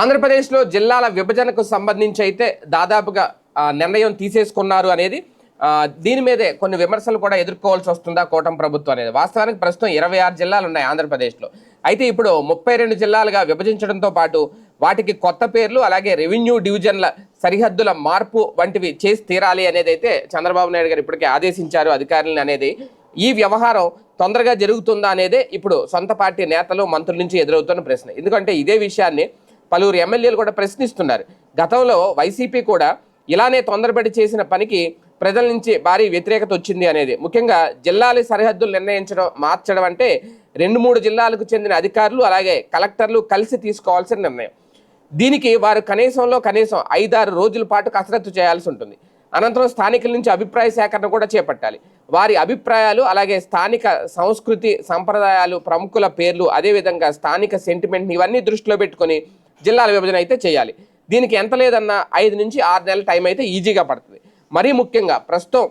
ఆంధ్రప్రదేశ్లో జిల్లాల విభజనకు సంబంధించి అయితే దాదాపుగా నిర్ణయం తీసేసుకున్నారు అనేది దీని మీదే కొన్ని విమర్శలు కూడా ఎదుర్కోవాల్సి వస్తుందా కూటమి ప్రభుత్వం అనేది? వాస్తవానికి ప్రస్తుతం ఇరవై ఆరు జిల్లాలు ఉన్నాయి ఆంధ్రప్రదేశ్లో. అయితే ఇప్పుడు ముప్పై రెండు జిల్లాలుగా విభజించడంతో పాటు వాటికి కొత్త పేర్లు అలాగే రెవెన్యూ డివిజన్ల సరిహద్దుల మార్పు వంటివి చేసి తీరాలి అనేది అయితే చంద్రబాబు నాయుడు గారు ఇప్పటికే ఆదేశించారు అధికారులను అనేది. ఈ వ్యవహారం తొందరగా జరుగుతుందా అనేదే ఇప్పుడు సొంత పార్టీ నేతలు మంత్రుల నుంచి ఎదురవుతున్న ప్రశ్న. ఎందుకంటే ఇదే విషయాన్ని పలువురు ఎమ్మెల్యేలు కూడా ప్రశ్నిస్తున్నారు. గతంలో వైసీపీ కూడా ఇలానే తొందరపడి చేసిన పనికి ప్రజల నుంచి భారీ వ్యతిరేకత వచ్చింది అనేది. ముఖ్యంగా జిల్లాల సరిహద్దులు నిర్ణయించడం మార్చడం అంటే రెండు మూడు జిల్లాలకు చెందిన అధికారులు అలాగే కలెక్టర్లు కలిసి తీసుకోవాల్సిన నిర్ణయం. దీనికి వారు కనీసంలో కనీసం ఐదారు రోజుల పాటు కసరత్తు చేయాల్సి ఉంటుంది. అనంతరం స్థానికుల నుంచి అభిప్రాయ సేకరణ కూడా చేపట్టాలి. వారి అభిప్రాయాలు అలాగే స్థానిక సంస్కృతి సంప్రదాయాలు ప్రముఖుల పేర్లు అదేవిధంగా స్థానిక సెంటిమెంట్ ఇవన్నీ దృష్టిలో పెట్టుకొని జిల్లాల విభజన అయితే చేయాలి. దీనికి ఎంత లేదన్నా ఐదు నుంచి ఆరు నెలల టైం అయితే ఈజీగా పడుతుంది. మరీ ముఖ్యంగా ప్రస్తుతం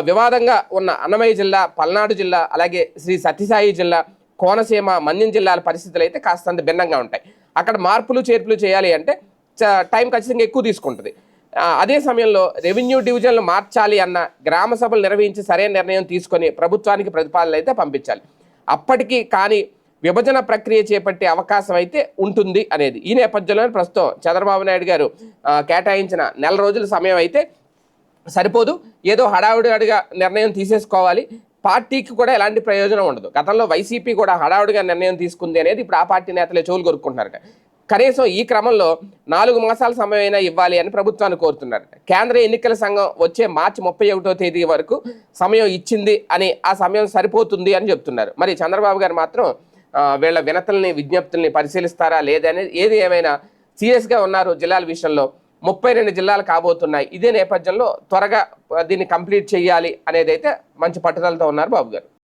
వివాదంగా ఉన్న అన్నమయ్య జిల్లా పల్నాడు జిల్లా అలాగే శ్రీ సత్యసాయి జిల్లా కోనసీమ మన్యం జిల్లాల పరిస్థితులు అయితే కాస్తంత భిన్నంగా ఉంటాయి. అక్కడ మార్పులు చేర్పులు చేయాలి అంటే చ- టైం ఖచ్చితంగా ఎక్కువ తీసుకుంటుంది. అదే సమయంలో రెవెన్యూ డివిజన్లు మార్చాలి అన్న గ్రామ సభలు నిర్వహించి సరైన నిర్ణయం తీసుకొని ప్రభుత్వానికి ప్రతిపాదనలు అయితే పంపించాలి. అప్పటికి కానీ విభజన ప్రక్రియ చేపట్టే అవకాశం అయితే ఉంటుంది అనేది. ఈ నేపథ్యంలో ప్రస్తుతం చంద్రబాబు నాయుడు గారు కేటాయించిన నెల రోజుల సమయం అయితే సరిపోదు. ఏదో హడావుడిగా నిర్ణయం తీసేసుకోవాలి. పార్టీకి కూడా ఎలాంటి ప్రయోజనం ఉండదు. గతంలో వైసీపీ కూడా హడావుడిగా నిర్ణయం తీసుకుంది అనేది ఇప్పుడు ఆ పార్టీ నేతలే చెవులు కొరుక్కుంటున్నారట. కనీసం ఈ క్రమంలో నాలుగు మాసాల సమయం అయినా ఇవ్వాలి అని ప్రభుత్వాన్ని కోరుతున్నారు. కేంద్ర ఎన్నికల సంఘం వచ్చే మార్చి ముప్పై ఒకటో తేదీ వరకు సమయం ఇచ్చింది అని ఆ సమయం సరిపోతుంది అని చెప్తున్నారు. మరి చంద్రబాబు గారు మాత్రం వీళ్ళ వినతుల్ని విజ్ఞప్తుల్ని పరిశీలిస్తారా లేదనేది ఏది ఏమైనా సీరియస్గా ఉన్నారు జిల్లాల విషయంలో. ముప్పై రెండు జిల్లాలు కాబోతున్నాయి. ఇదే నేపథ్యంలో త్వరగా దీన్ని కంప్లీట్ చేయాలి అనేది అయితే మంచి పట్టుదలతో ఉన్నారు బాబు గారు